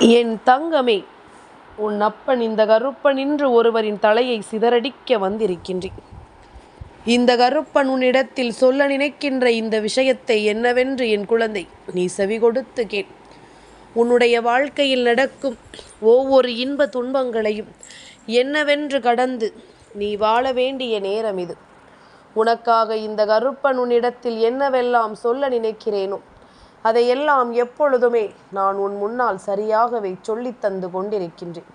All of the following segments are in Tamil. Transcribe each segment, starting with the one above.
என் தங்கமே உன் அப்பன் இந்த கருப்பன் என்று ஒருவரின் தலையை சிதறடிக்க வந்திருக்கின்றேன். இந்த கருப்பன் உன்னிடத்தில் சொல்ல நினைக்கின்ற இந்த விஷயத்தை என்னவென்று என் குழந்தை நீ செவி கொடுத்து கேள். உன்னுடைய வாழ்க்கையில் நடக்கும் ஒவ்வொரு இன்ப துன்பங்களையும் என்னவென்று கடந்து நீ வாழ வேண்டிய நேரம் இது. உனக்காக இந்த கருப்பன் உன்னிடத்தில் என்னவெல்லாம் சொல்ல நினைக்கிறேனோ அதையெல்லாம் எப்பொழுதுமே நான் உன் முன்னால் சரியாகவே சொல்லித் தந்து கொண்டிருக்கின்றேன்.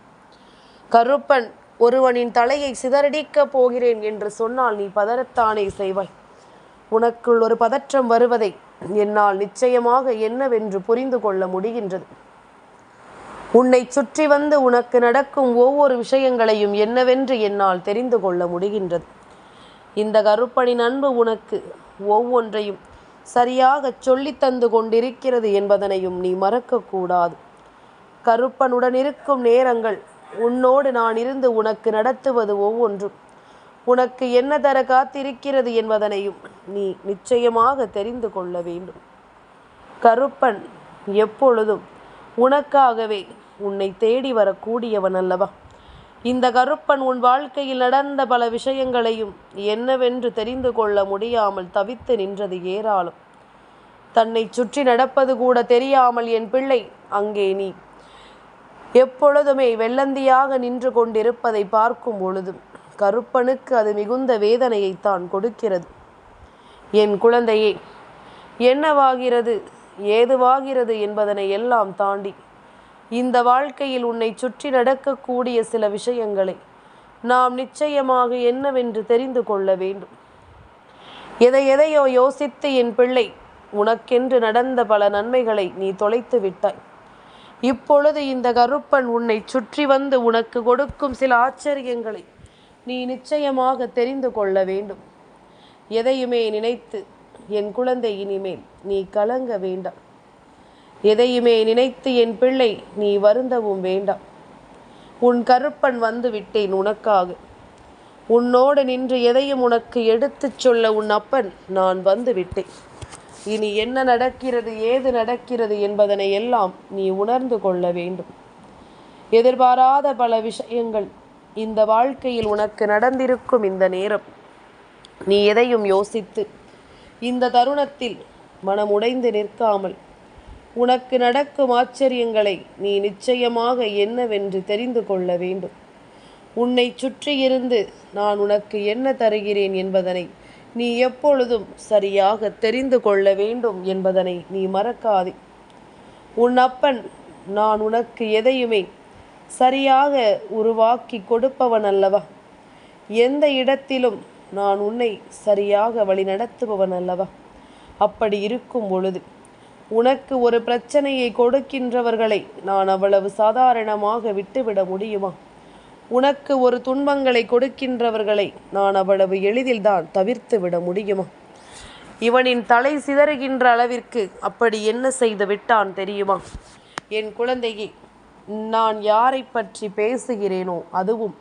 கருப்பன் ஒருவனின் தலையை சிதறடிக்கப் போகிறேன் என்று சொன்னால் நீ பதறத்தானே செய்வாய். உனக்குள் ஒரு பதற்றம் வருவதை என்னால் நிச்சயமாக என்னவென்று புரிந்து கொள்ள முடிகின்றது. உன்னை சுற்றி வந்து உனக்கு நடக்கும் ஒவ்வொரு விஷயங்களையும் என்னவென்று என்னால் தெரிந்து கொள்ள முடிகின்றது. இந்த கருப்பனின் அன்பு உனக்கு ஒவ்வொன்றையும் சரியாகச் சொல்லி தந்து கொண்டிருக்கிறது என்பதனையும் நீ மறக்கக்கூடாது. கருப்பனுடன் இருக்கும் நேரங்கள் உன்னோடு நான் இருந்து உனக்கு நடத்துவது ஒவ்வொன்றும். உனக்கு என்ன தர காத்திருக்கிறது என்பதனையும் நீ நிச்சயமாக தெரிந்து கொள்ள வேண்டும். கருப்பன் எப்பொழுதும் உனக்காகவே உன்னை தேடி வரக்கூடியவன் அல்லவா? இந்த கருப்பன் உன் வாழ்க்கையில் நடந்த பல விஷயங்களையும் என்னவென்று தெரிந்து கொள்ள முடியாமல் தவித்து நின்றது ஏராளம். தன்னை சுற்றி நடப்பது கூட தெரியாமல் என் பிள்ளை அங்கே நீ. எப்பொழுதுமே வெள்ளந்தியாக நின்று கொண்டிருப்பதை பார்க்கும் பொழுதும் கருப்பனுக்கு அது மிகுந்த வேதனையைத்தான் கொடுக்கிறது. என் குழந்தையே என்னவாகிறது ஏதுவாகிறது என்பதனை எல்லாம் தாண்டி இந்த வாழ்க்கையில் உன்னை சுற்றி நடக்கக்கூடிய சில விஷயங்களை நாம் நிச்சயமாக என்னவென்று தெரிந்து கொள்ள வேண்டும். எதை எதையோ யோசித்து என் பிள்ளை உனக்கென்று நடந்த பல நன்மைகளை நீ தொலைத்து விட்டாய். இப்பொழுது இந்த கருப்பன் உன்னை சுற்றி வந்து உனக்கு கொடுக்கும் சில ஆச்சரியங்களை நீ நிச்சயமாக தெரிந்து கொள்ள வேண்டும். எதையுமே நினைத்து என் குழந்தை இனிமேல் நீ கலங்க வேண்டாம். எதையுமே நினைத்து என் பிள்ளை நீ வருந்தவும் வேண்டாம். உன் கருப்பன் வந்து விட்டேன் உனக்காக. உன்னோடு நின்று எதையும் உனக்கு எடுத்துச் சொல்ல உன் அப்பன் நான் வந்து விட்டேன் இனி என்ன நடக்கிறது ஏது நடக்கிறது என்பதனை எல்லாம் நீ உணர்ந்து கொள்ள வேண்டும். எதிர்பாராத பல விஷயங்கள் இந்த வாழ்க்கையில் உனக்கு நடந்திருக்கும் இந்த நேரம். நீ எதையும் யோசித்து இந்த தருணத்தில் மனம் உடைந்து நிற்காமல் உனக்கு நடக்கும் ஆச்சரியங்களை நீ நிச்சயமாக என்னவென்று தெரிந்து கொள்ள வேண்டும். உன்னை சுற்றியிருந்து நான் உனக்கு என்ன தருகிறேன் என்பதனை நீ எப்பொழுதும் சரியாக தெரிந்து கொள்ள வேண்டும் என்பதனை நீ மறக்காதே. உன் அப்பன் நான் உனக்கு எதையுமே சரியாக உருவாக்கி கொடுப்பவன் அல்லவா எந்த இடத்திலும் நான் உன்னை சரியாக வழிநடத்துபவன் அல்லவா அப்படி இருக்கும் பொழுது உனக்கு ஒரு பிரச்சனையை கொடுக்கின்றவர்களை நான் அவ்வளவு சாதாரணமாக விட்டுவிட முடியுமா? உனக்கு ஒரு துன்பங்களை கொடுக்கின்றவர்களை நான் அவ்வளவு எளிதில்தான் தவிர்த்து விட முடியுமா? இவனின் தலை சிதறுகின்ற அளவிற்கு அப்படி என்ன செய்து விட்டான் தெரியுமா? என் குழந்தையே நான் யாரை பற்றி பேசுகிறேனோ அதுவும்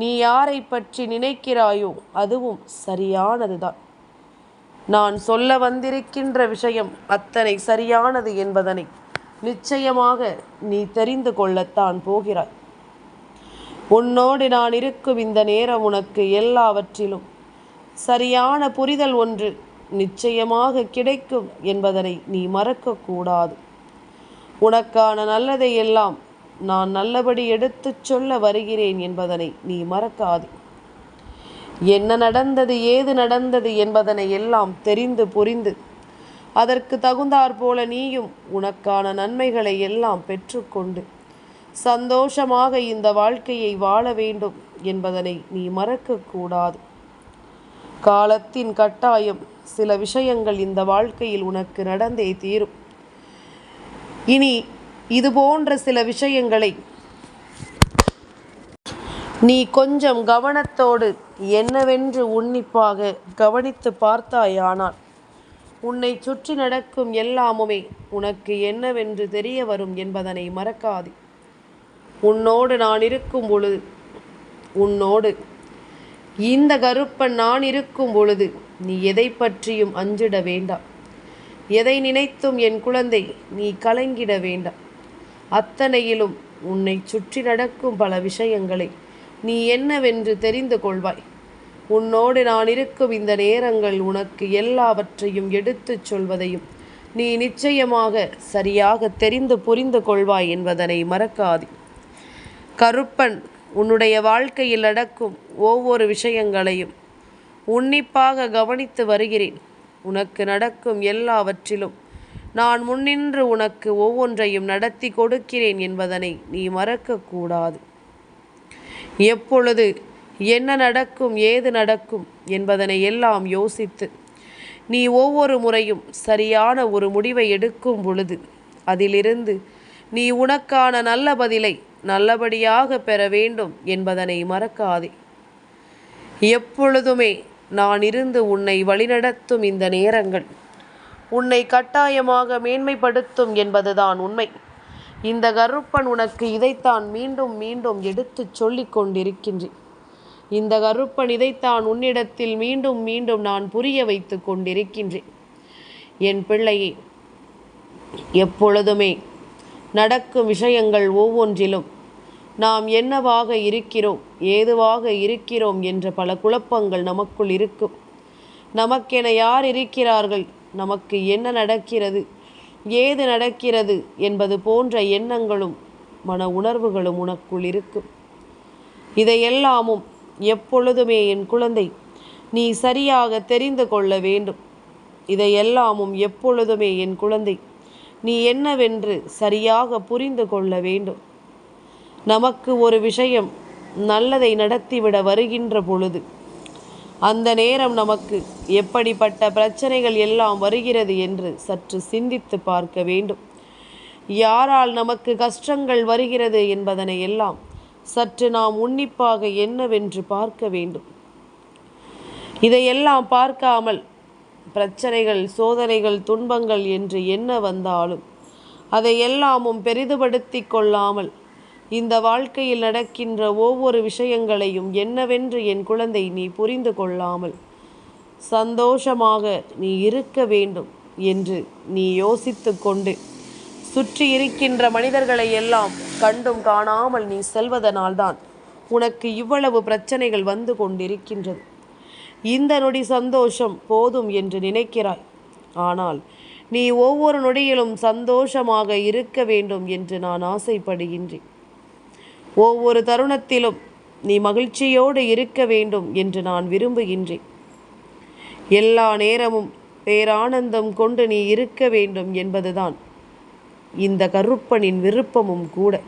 நீ யாரை பற்றி நினைக்கிறாயோ அதுவும் சரியானதுதான். நான் சொல்ல வந்திருக்கின்ற விஷயம் அத்தனை சரியானது என்பதனை நிச்சயமாக நீ தெரிந்து கொள்ளத்தான் போகிறாய். உன்னோடு நான் இருக்கும் இந்த நேரம் உனக்கு எல்லாவற்றிலும் சரியான புரிதல் ஒன்று நிச்சயமாக கிடைக்கும் என்பதனை நீ மறக்கக்கூடாது. உனக்கான நல்லதை எல்லாம் நான் நல்லபடி எடுத்துச் சொல்ல வருகிறேன் என்பதனை நீ மறக்காது. என்ன நடந்தது ஏது நடந்தது என்பதனை எல்லாம் தெரிந்து புரிந்து அதற்கு தகுந்தாற் போல நீயும் உனக்கான நன்மைகளை எல்லாம் பெற்றுக்கொண்டு சந்தோஷமாக இந்த வாழ்க்கையை வாழ வேண்டும் என்பதனை நீ மறக்கக்கூடாது காலத்தின் கட்டாயம் சில விஷயங்கள் இந்த வாழ்க்கையில் உனக்கு நடந்தே தீரும். இனி இது போன்ற சில விஷயங்களை நீ கொஞ்சம் கவனத்தோடு என்னவென்று உன்னிப்பாக கவனித்து பார்த்தாயானால் உன்னை சுற்றி நடக்கும் எல்லாமுமே உனக்கு என்னவென்று தெரிய வரும் என்பதனை மறக்காதே. உன்னோடு நான் இருக்கும் பொழுது உன்னோடு இந்த கருப்பன் நான் இருக்கும் பொழுது நீ எதை பற்றியும் அஞ்சிட வேண்டாம். எதை நினைத்தும் என் குழந்தை நீ கலங்கிட வேண்டாம். அத்தனையிலும் உன்னை சுற்றி நடக்கும் பல விஷயங்களை நீ என்னவென்று தெரிந்து கொள்வாய். உன்னோடு நான் இருக்கும் இந்த நேரங்கள் உனக்கு எல்லாவற்றையும் எடுத்துச் சொல்வதையும் நீ நிச்சயமாக சரியாக தெரிந்து புரிந்து கொள்வாய் என்பதனை மறக்காது. கருப்பன் உன்னுடைய வாழ்க்கையில் நடக்கும் ஒவ்வொரு விஷயங்களையும் உன்னிப்பாக கவனித்து வருகிறேன். உனக்கு நடக்கும் எல்லாவற்றிலும் நான் முன்னின்று உனக்கு ஒவ்வொன்றையும் நடத்தி கொடுக்கிறேன் என்பதனை நீ மறக்கக்கூடாது. எப்பொழுது என்ன நடக்கும் ஏது நடக்கும் என்பதனை எல்லாம் யோசித்து நீ ஒவ்வொரு முறையும் சரியான ஒரு முடிவை எடுக்கும் பொழுது அதிலிருந்து நீ உனக்கான நல்ல பதிலை நல்லபடியாக பெற வேண்டும் என்பதனை மறக்காதே. எப்பொழுதுமே நான் இருந்து உன்னை வழிநடத்தும் இந்த நேரங்கள் உன்னை கட்டாயமாக மேன்மைப்படுத்தும் என்பதுதான் உண்மை. இந்த கருப்பன் உனக்கு இதைத்தான் மீண்டும் மீண்டும் எடுத்துச் சொல்லிக் கொண்டிருக்கின்றேன். இந்த கருப்பன் இதைத்தான் உன்னிடத்தில் மீண்டும் மீண்டும் நான் புரிய வைத்து கொண்டிருக்கின்றேன். என் பிள்ளையே எப்பொழுதுமே நடக்கும் விஷயங்கள் ஒவ்வொன்றிலும் நாம் என்னவாக இருக்கிறோம் ஏதுவாக இருக்கிறோம் என்ற பல குழப்பங்கள் நமக்குள் இருக்கும். நமக்கென யார் இருக்கிறார்கள்? நமக்கு என்ன நடக்கிறது? ஏது நடக்கிறது என்பது போன்ற எண்ணங்களும் மன உணர்வுகளும் உனக்குள் இருக்கும். இதையெல்லாமும் எப்பொழுதுமே என் குழந்தை நீ சரியாக தெரிந்து கொள்ள வேண்டும். இதையெல்லாமும் எப்பொழுதுமே என் குழந்தை நீ என்னவென்று சரியாக புரிந்து கொள்ள வேண்டும். நமக்கு ஒரு விஷயம் நல்லதை நடத்திவிட வருகின்ற பொழுது அந்த நேரம் நமக்கு எப்படிப்பட்ட பிரச்சனைகள் எல்லாம் வருகிறது என்று சற்று சிந்தித்து பார்க்க வேண்டும். யாரால் நமக்கு கஷ்டங்கள் வருகிறது என்பதனை எல்லாம் சற்று நாம் உன்னிப்பாக என்னவென்று பார்க்க வேண்டும். இதையெல்லாம் பார்க்காமல் பிரச்சனைகள் சோதனைகள் துன்பங்கள் என்று என்ன வந்தாலும் அதை எல்லாமும் பெரிதுபடுத்தி கொள்ளாமல் இந்த வாழ்க்கையில் நடக்கின்ற ஒவ்வொரு விஷயங்களையும் என்னவென்று என் குழந்தை நீ புரிந்து கொள்ளாமல் சந்தோஷமாக நீ இருக்க வேண்டும் என்று நீ யோசித்து கொண்டு சுற்றி இருக்கின்ற மனிதர்களை எல்லாம் கண்டும் காணாமல் நீ செல்வதனால்தான் உனக்கு இவ்வளவு பிரச்சனைகள் வந்து கொண்டிருக்கின்றது. இந்த நொடி சந்தோஷம் போதும் என்று நினைக்கிறாய். ஆனால் நீ ஒவ்வொரு நொடியிலும் சந்தோஷமாக இருக்க வேண்டும் என்று நான் ஆசைப்படுகின்றேன். ஒவ்வொரு தருணத்திலும் நீ மகிழ்ச்சியோடு இருக்க வேண்டும் என்று நான் விரும்புகின்றேன். எல்லா நேரமும் பேரானந்தம் கொண்டு நீ இருக்க வேண்டும் என்பதுதான் இந்த கருப்பனின் விருப்பமும் கூட.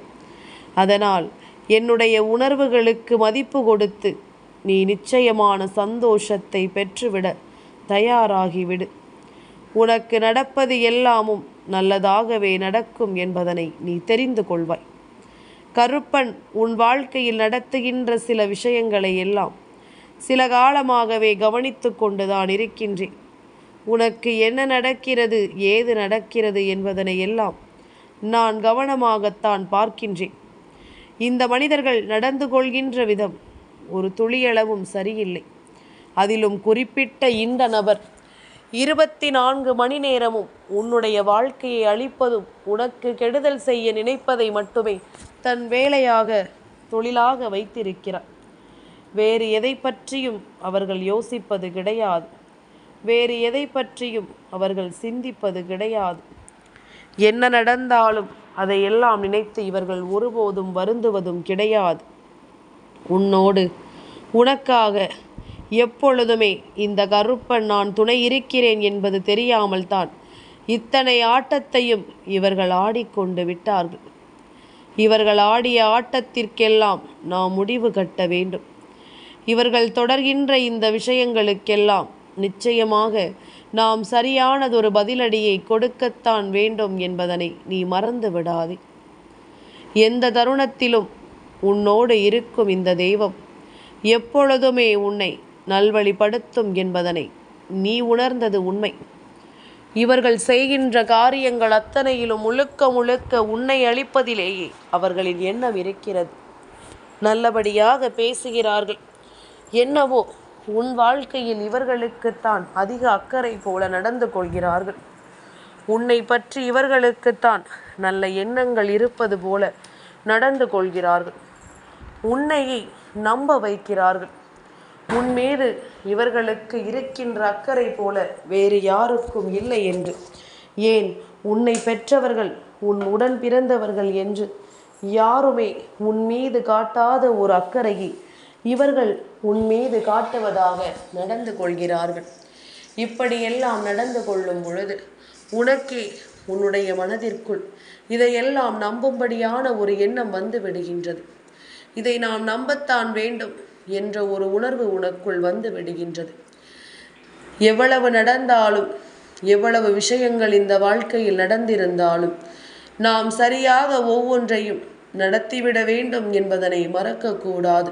அதனால் என்னுடைய உணர்வுகளுக்கு மதிப்பு கொடுத்து நீ நிச்சயமான சந்தோஷத்தை பெற்றுவிட தயாராகிவிடு. உனக்கு நடப்பது எல்லாமும் நல்லதாகவே நடக்கும் என்பதனை நீ தெரிந்து கொள்வாய். கருப்பன் உன் வாழ்க்கையில் நடத்துகின்ற சில விஷயங்களை எல்லாம் சில காலமாகவே கவனித்து கொண்டுதான் இருக்கின்றேன். உனக்கு என்ன நடக்கிறது ஏது நடக்கிறது என்பதனை எல்லாம் நான் கவனமாகத்தான் பார்க்கின்றேன். இந்த மனிதர்கள் நடந்து கொள்கின்ற விதம் ஒரு துளியளவும் சரியில்லை. அதிலும் குறிப்பிட்ட இந்த நபர் இருபத்தி நான்கு மணி நேரமும் உன்னுடைய வாழ்க்கையை அழிப்பதும் உனக்கு கெடுதல் செய்ய நினைப்பதை மட்டுமே தன் வேலையாக தொழிலாக வைத்திருக்கிறார். வேறு எதை பற்றியும் அவர்கள் யோசிப்பது கிடையாது. வேறு எதை பற்றியும் அவர்கள் சிந்திப்பது கிடையாது. என்ன நடந்தாலும் அதையெல்லாம் நினைத்து இவர்கள் ஒருபோதும் வருந்துவதும் கிடையாது. உன்னோடு உனக்காக எப்பொழுதுமே இந்த கருப்பன் நான் துணை இருக்கிறேன் என்பது தெரியாமல் தான் இத்தனை ஆட்டத்தையும் இவர்கள் ஆடிக்கொண்டு விட்டார்கள். இவர்கள் ஆடிய ஆட்டத்திற்கெல்லாம் நாம் முடிவு கட்ட வேண்டும். இவர்கள் தொடர்கின்ற இந்த விஷயங்களுக்கெல்லாம் நிச்சயமாக நாம் சரியானதொரு பதிலடியை கொடுக்கத்தான் வேண்டும் என்பதனை நீ மறந்து விடாதே. எந்த தருணத்திலும் உன்னோடு இருக்கும் இந்த தெய்வம் எப்பொழுதுமே உன்னை நல்வழிப்படுத்தும் என்பதனை நீ உணர்ந்தது உண்மை. இவர்கள் செய்கின்ற காரியங்கள் அத்தனையிலும் முழுக்க முழுக்க உன்னை அளிப்பதிலேயே அவர்களின் எண்ணம் இருக்கிறது. நல்லபடியாக பேசுகிறார்கள். என்னவோ உன் வாழ்க்கையில் இவர்களுக்குத்தான் அதிக அக்கறை போல நடந்து கொள்கிறார்கள். உன்னை பற்றி இவர்களுக்குத்தான் நல்ல எண்ணங்கள் இருப்பது போல நடந்து கொள்கிறார்கள். உன்னையை நம்ப வைக்கிறார்கள். உன்மீது இவர்களுக்கு இருக்கின்ற அக்கறை போல வேறு யாருக்கும் இல்லை என்று. ஏன்? உன்னை பெற்றவர்கள் உன் உடன் பிறந்தவர்கள் என்று. யாருமே உன் மீது காட்டாத ஒரு அக்கறையை இவர்கள் உன் மீது காட்டுவதாக நடந்து கொள்கிறார்கள். இப்படியெல்லாம் நடந்து கொள்ளும் பொழுது உனக்கே உன்னுடைய மனதிற்குள் இதையெல்லாம் நம்பும்படியான ஒரு எண்ணம் வந்து விடுகின்றது. இதை நாம் நம்பத்தான் வேண்டும். என்ற ஒரு உணர்வு உனக்குள் வந்து விடுகின்றது. எவ்வளவு நடந்தாலும் எவ்வளவு விஷயங்கள் இந்த வாழ்க்கையில் நடந்திருந்தாலும் நாம் சரியாக ஒவ்வொன்றையும் நடத்திவிட வேண்டும் என்பதனை மறக்கக்கூடாது.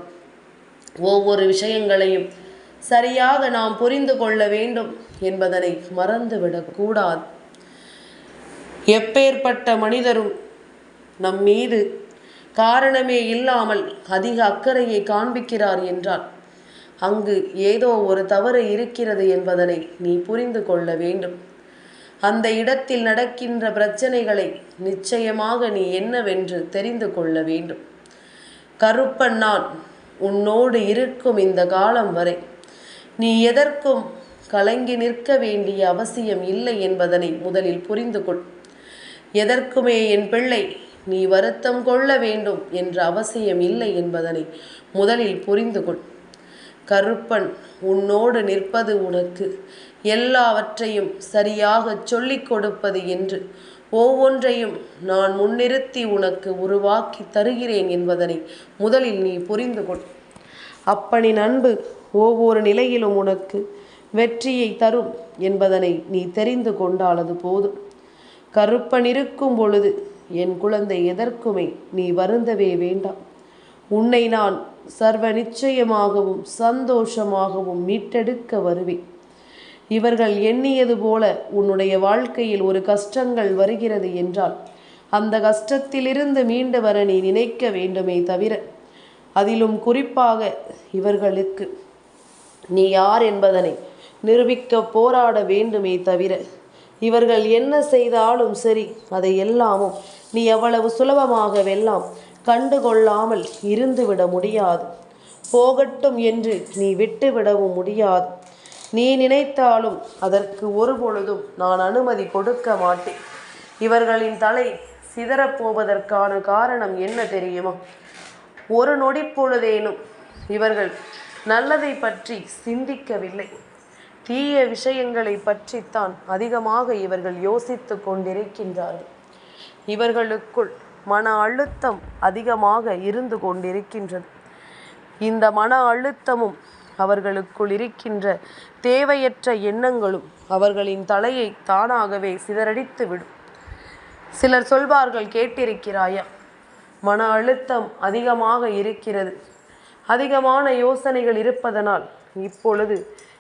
ஒவ்வொரு விஷயங்களையும் சரியாக நாம் புரிந்து கொள்ள வேண்டும் என்பதனை மறந்துவிடக்கூடாது எப்பேற்பட்ட மனிதரும் நம் மீது காரணமே இல்லாமல் அதிக அக்கறையை காண்பிக்கிறார் என்றால் அங்கு ஏதோ ஒரு தவறு இருக்கிறது என்பதனை நீ புரிந்து கொள்ள வேண்டும். அந்த இடத்தில் நடக்கின்ற பிரச்சனைகளை நிச்சயமாக நீ என்னவென்று தெரிந்து கொள்ள வேண்டும். கருப்பன் நான் உன்னோடு இருக்கும் இந்த காலம் வரை நீ எதற்கும் கலங்கி நிற்க வேண்டிய அவசியம் இல்லை என்பதனை முதலில் புரிந்து கொள். எதற்குமே என் பிள்ளை நீ வருத்தம் கொள்ள வேண்டும் என்ற அவசியம் இல்லை என்பதனை முதலில் புரிந்து கொள். கருப்பன் உன்னோடு நிற்பது உனக்கு எல்லாவற்றையும் சரியாக சொல்லிக் கொடுப்பது என்று ஒவ்வொன்றையும் நான் முன்னிறுத்தி உனக்கு உருவாக்கி தருகிறேன் என்பதனை முதலில் நீ புரிந்து கொள். அப்பனின் அன்பு ஒவ்வொரு நிலையிலும் உனக்கு வெற்றியை தரும் என்பதனை நீ தெரிந்து கொண்டாலது போதும். கருப்பன் இருக்கும் பொழுது என் குழந்தை எதற்குமே நீ வருந்தவே வேண்டாம். உன்னை நான் சர்வ நிச்சயமாகவும் சந்தோஷமாகவும் மீட்டெடுக்க வருவேன். இவர்கள் எண்ணியது போல உன்னுடைய வாழ்க்கையில் ஒரு கஷ்டங்கள் வருகிறது என்றால் அந்த கஷ்டத்திலிருந்து மீண்டு வர நீ நினைக்க வேண்டுமே தவிர அதிலும் குறிப்பாக இவர்களுக்கு. நீ யார் என்பதனை நிரூபிக்க போராட வேண்டுமே தவிர இவர்கள் என்ன செய்தாலும் சரி அதை எல்லாமும் நீ அவ்வளவு சுலபமாகவெல்லாம் கண்டுகொள்ளாமல் இருந்துவிட முடியாது. போகட்டும் என்று நீ விட்டுவிடவும் முடியாது. நீ நினைத்தாலும் அதற்கு ஒரு பொழுதும் நான் அனுமதி கொடுக்க மாட்டேன். இவர்களின் தலை சிதறப்போவதற்கான காரணம் என்ன தெரியுமா? ஒரு நொடி பொழுதேனும் இவர்கள் நல்லதை பற்றி சிந்திக்கவில்லை. தீய விஷயங்களை பற்றித்தான் அதிகமாக இவர்கள் யோசித்து கொண்டிருக்கின்றார்கள். இவர்களுக்குள் மன அழுத்தம் அதிகமாக இருந்து கொண்டிருக்கின்றது. இந்த மன அழுத்தமும் அவர்களுக்குள் இருக்கின்ற தேவையற்ற எண்ணங்களும் அவர்களின் தலையை தானாகவே சிதறடித்து விடும். சிலர் சொல்வார்கள் கேட்டிருக்கிறாயா? மன அழுத்தம் அதிகமாக இருக்கிறது. அதிகமான யோசனைகள் இருப்பதனால் இப்பொழுது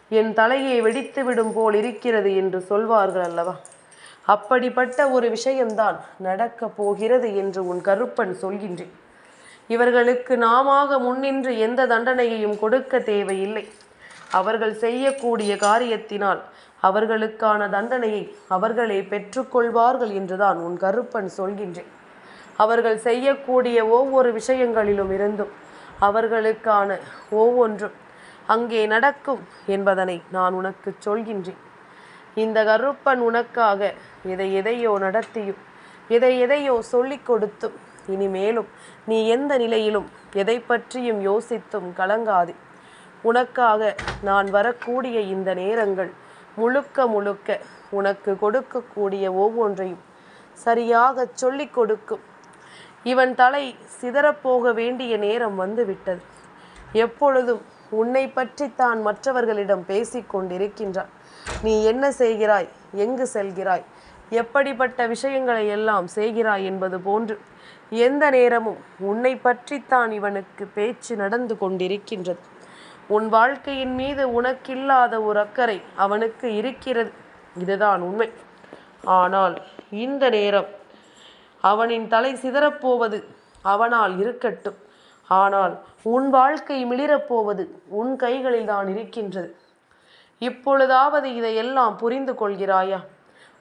என் தலையை வெடித்துவிடும் போல் இருக்கிறது என்று சொல்வார்கள் அல்லவா? அப்படிப்பட்ட ஒரு விஷயம்தான் நடக்கப் போகிறது என்று உன் கருப்பன் சொல்கின்றேன். இவர்களுக்கு நாமாக முன்னின்று எந்த தண்டனையையும் கொடுக்க தேவையில்லை. அவர்கள் செய்யக்கூடிய காரியத்தினால் அவர்களுக்கான தண்டனையை அவர்களே பெற்றுக்கொள்வார்கள் என்றுதான் உன் கருப்பன் சொல்கின்றேன். அவர்கள் செய்யக்கூடிய ஒவ்வொரு விஷயங்களிலும் இருந்தும் அவர்களுக்கான ஒவ்வொன்றும் அங்கே நடக்கும் என்பதனை நான் உனக்கு சொல்கின்றேன். இந்த கருப்பன் உனக்காக எதை எதையோ நடத்தியும் எதை எதையோ சொல்லிக் கொடுத்தும். இனிமேலும் நீ எந்த நிலையிலும் எதை பற்றியும் யோசித்தும் கலங்காதே. உனக்காக நான் வரக்கூடிய இந்த நேரங்கள் முழுக்க முழுக்க உனக்கு கொடுக்கக்கூடிய ஒவ்வொன்றையும் சரியாக சொல்லிக் கொடுக்கும். இவன் தலை சிதறப்போக வேண்டிய நேரம் வந்துவிட்டது. எப்பொழுதும் உன்னை பற்றித்தான் மற்றவர்களிடம் பேசிக் கொண்டிருக்கின்றான். நீ என்ன செய்கிறாய்? எங்கு செல்கிறாய்? எப்படிப்பட்ட விஷயங்களை எல்லாம் செய்கிறாய் என்பது போன்று எந்த நேரமும் உன்னை பற்றித்தான் இவனுக்கு பேச்சு நடந்து கொண்டிருக்கின்றது. உன் வாழ்க்கையின் மீது உனக்கில்லாத ஒரு அக்கறை அவனுக்கு இருக்கிறது. இதுதான் உண்மை. ஆனால் இந்த நேரம் அவனின் தலை சிதறப்போவது அவனால் இருக்கட்டும். ஆனால் உன் வாழ்க்கை மிளிரப்போவது உன் கைகளில் தான் இருக்கின்றது. இப்பொழுதாவது இதையெல்லாம் புரிந்து கொள்கிறாயா?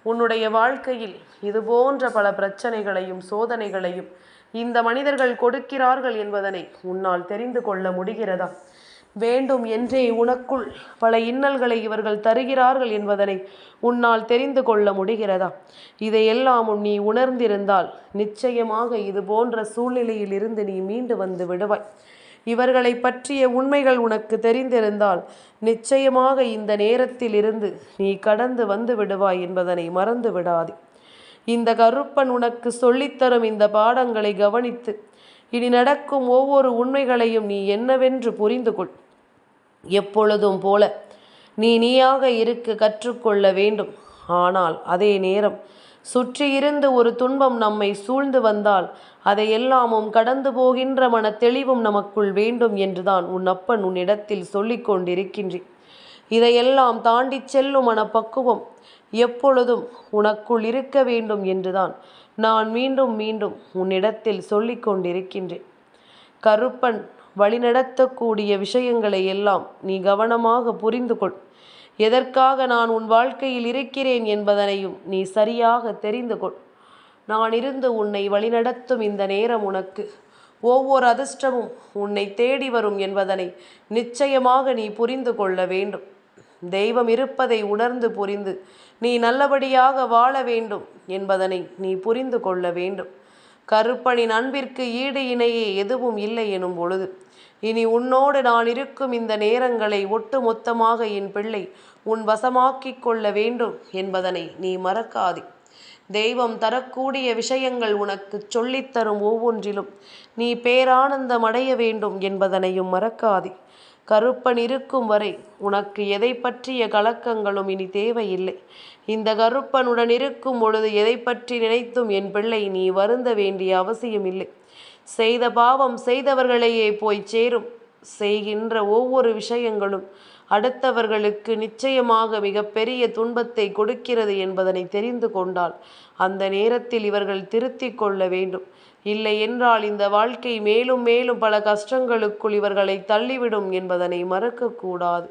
உன்னுடைய வாழ்க்கையில் இது போன்ற பல பிரச்சனைகளையும் சோதனைகளையும் இந்த மனிதர்கள் கொடுக்கிறார்கள் என்பதனை உன்னால் தெரிந்து கொள்ள முடிகிறதா? வேண்டும் என்றே உனக்குள் பல இன்னல்களை இவர்கள் தருகிறார்கள் என்பதனை உன்னால் தெரிந்து கொள்ள முடிகிறதா? இதையெல்லாம் நீ உணர்ந்திருந்தால் நிச்சயமாக இது போன்ற சூழ்நிலையில் இருந்து நீ மீண்டு வந்து விடுவாய். இவர்களை பற்றிய உண்மைகள் உனக்கு தெரிந்திருந்தால் நிச்சயமாக இந்த நேரத்தில் இருந்து நீ கடந்து வந்து விடுவாய் என்பதனை மறந்து விடாதே. இந்த கருப்பன் உனக்கு சொல்லித்தரும் இந்த பாடங்களை கவனித்து இனி நடக்கும் ஒவ்வொரு உண்மைகளையும் நீ என்னவென்று புரிந்து கொள் எப்பொழுதும் போல நீ நீயாக இருக்க கற்றுக்கொள்ள வேண்டும். ஆனால் அதே நேரம் சுற்றியிருந்து ஒரு துன்பம் நம்மை சூழ்ந்து வந்தால் அதை எல்லாமும் கடந்து போகின்ற மன தெளிவும் நமக்குள் வேண்டும் என்றுதான் உன் அப்பன் உன்னிடத்தில் சொல்லிக் கொண்டிருக்கின்றேன். இதையெல்லாம் தாண்டி செல்லும் மனப்பக்குவம் எப்பொழுதும் உனக்குள் இருக்க வேண்டும் என்றுதான் நான் மீண்டும் மீண்டும் உன்னிடத்தில் சொல்லிக் கொண்டிருக்கின்றேன். கருப்பன் வழிநடத்தக்கூடிய விஷயங்களை எல்லாம் நீ கவனமாக புரிந்து கொள் எதற்காக நான் உன் வாழ்க்கையில் இருக்கிறேன் என்பதனையும் நீ சரியாக தெரிந்து கொள் நான் இருந்து உன்னை வழிநடத்தும் இந்த நேரம் உனக்கு. ஒவ்வொரு அதிர்ஷ்டமும் உன்னை தேடி வரும் என்பதனை நிச்சயமாக நீ புரிந்து கொள்ள வேண்டும். தெய்வம் இருப்பதை உணர்ந்து புரிந்து நீ நல்லபடியாக வாழ வேண்டும் என்பதனை நீ புரிந்து கொள்ள வேண்டும். கருப்பனின் அன்பிற்கு ஈடு இணையே எதுவும் இல்லை எனும் பொழுது இனி உன்னோடு நான் இருக்கும் இந்த நேரங்களை ஒட்டு மொத்தமாக என் பிள்ளை உன் வசமாக்கிக் கொள்ள வேண்டும் என்பதனை நீ மறக்காதே. தெய்வம் தரக்கூடிய விஷயங்கள் உனக்கு சொல்லித்தரும் ஒவ்வொன்றிலும் நீ பேரானந்தம் அடைய வேண்டும் என்பதனையும் மறக்காதே. கருப்பன் இருக்கும் வரை உனக்கு எதை பற்றிய கலக்கங்களும் இனி தேவையில்லை. இந்த கருப்பனுடன் இருக்கும் பொழுது எதை பற்றி நினைத்தும் என் பிள்ளை நீ வருந்த வேண்டிய அவசியம் இல்லை செய்த பாவம் செய்தவர்களையே போய் சேரும். செய்கின்ற ஒவ்வொரு விஷயங்களும் அடுத்தவர்களுக்கு நிச்சயமாக மிகப்பெரிய துன்பத்தை கொடுக்கிறது என்பதனை தெரிந்து கொண்டால் அந்த நேரத்தில் இவர்கள் திருத்திக் கொள்ள வேண்டும். இல்லை என்றால் இந்த வாழ்க்கை மேலும் மேலும் பல கஷ்டங்களுக்குள் இவர்களை தள்ளிவிடும் என்பதனை மறக்கக்கூடாது.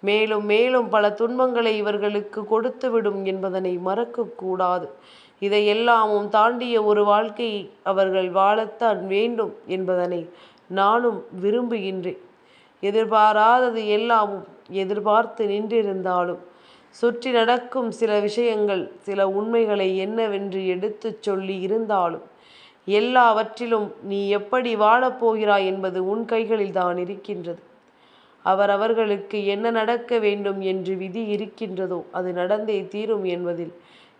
மேலும் மேலும் பல துன்பங்களை இவர்களுக்கு கொடுத்துவிடும் என்பதனை மறக்கக்கூடாது. இதையெல்லாமும் தாண்டிய ஒரு வாழ்க்கை அவர்கள் வாழத்தான் வேண்டும் என்பதனை நானும் விரும்புகின்றேன். எதிர்பாராதது எல்லாமும் எதிர்பார்த்து நின்றிருந்தாலும் சுற்றி நடக்கும் சில விஷயங்கள் சில உண்மைகளை என்னவென்று எடுத்துச் சொல்லி இருந்தாலும் எல்லாவற்றிலும் நீ எப்படி வாழப்போகிறாய் என்பது உன் கைகளில் தான் இருக்கின்றது. அவர் அவர்களுக்கு என்ன நடக்க வேண்டும் என்று விதி இருக்கின்றதோ அது நடந்தே தீரும் என்பதில்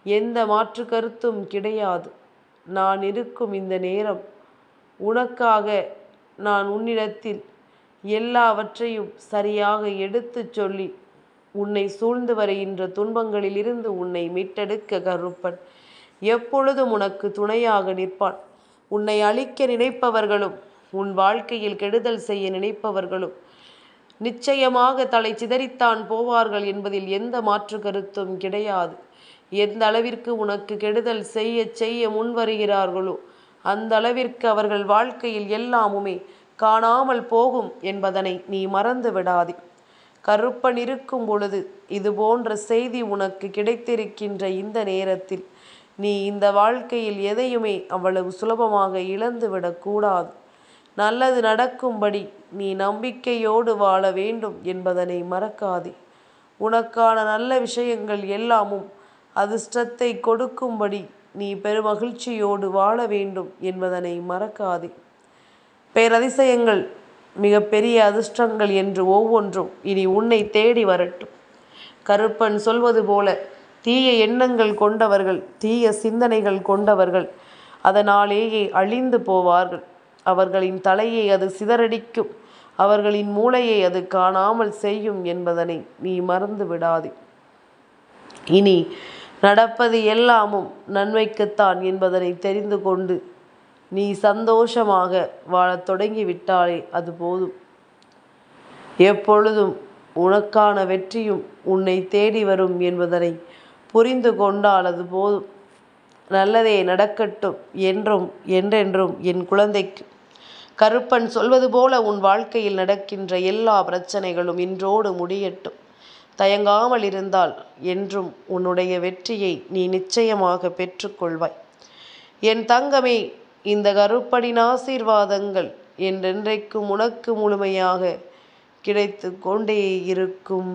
எந்த மாற்று கருத்தும் கிடையாது. நான் இருக்கும் இந்த நேரம் உனக்காக நான் உன்னிடத்தில் எல்லாவற்றையும் சரியாக எடுத்துச் சொல்லி உன்னை சூழ்ந்து வருகின்ற துன்பங்களிலிருந்து உன்னை மீட்டெடுக்க கருப்பன். எப்பொழுதும் உனக்கு துணையாக நிற்பான். உன்னை அழிக்க நினைப்பவர்களும் உன் வாழ்க்கையில் கெடுதல் செய்ய நினைப்பவர்களும் நிச்சயமாக தலை சிதறித்தான் போவார்கள் என்பதில் எந்த மாற்று கருத்தும் கிடையாது. எந்த அளவிற்கு உனக்கு கெடுதல் செய்ய செய்ய முன்வருகிறார்களோ அந்த அளவிற்கு அவர்கள் வாழ்க்கையில் எல்லாமுமே காணாமல் போகும் என்பதனை நீ மறந்து விடாதே. கருப்பன் இருக்கும் பொழுது இது போன்ற செய்தி உனக்கு கிடைத்திருக்கின்ற இந்த நேரத்தில் நீ இந்த வாழ்க்கையில் எதையுமே அவ்வளவு சுலபமாக இழந்து விடக்கூடாது நல்லது நடக்கும்படி நீ நம்பிக்கையோடு வாழ வேண்டும் என்பதனை மறக்காதே. உனக்கான நல்ல விஷயங்கள் எல்லாமும் அதிர்ஷ்டத்தை கொடுக்கும்படி நீ பெருமகிழ்ச்சியோடு வாழ வேண்டும் என்பதனை மறக்காதே. பேரதிசயங்கள் மிகப்பெரிய அதிர்ஷ்டங்கள் என்று ஒவ்வொன்றும் இனி உன்னை தேடி வரட்டும். கருப்பன் சொல்வது போல தீய எண்ணங்கள் கொண்டவர்கள் தீய சிந்தனைகள் கொண்டவர்கள் அதனாலேயே அழிந்து போவார்கள். அவர்களின் தலையை அது சிதறடிக்கும். அவர்களின் மூளையை அது காணாமல் செய்யும் என்பதனை நீ மறந்து விடாதே. இனி நடப்பது எல்லாமும் நன்மைக்குத்தான் என்பதனை தெரிந்து கொண்டு நீ சந்தோஷமாக வாழத் தொடங்கிவிட்டாலே அது போதும். எப்பொழுதும் உனக்கான வெற்றியும் உன்னை தேடி வரும் என்பதனை புரிந்து கொண்டால் அது போதும். நல்லதே நடக்கட்டும் என்றும் என்றென்றும் என் குழந்தைக்கு. கருப்பன் சொல்வது போல உன் வாழ்க்கையில் நடக்கின்ற எல்லா பிரச்சனைகளும் இன்றோடு முடியட்டும். தயங்காமல் இருந்தால் என்றும் உன்னுடைய வெற்றியை நீ நிச்சயமாக பெற்றுக்கொள்வாய். என் தங்கமே இந்த கருப்பனின் ஆசீர்வாதங்கள் என்றென்றைக்கும் உனக்கு முழுமையாக கிடைத்து கொண்டே இருக்கும்.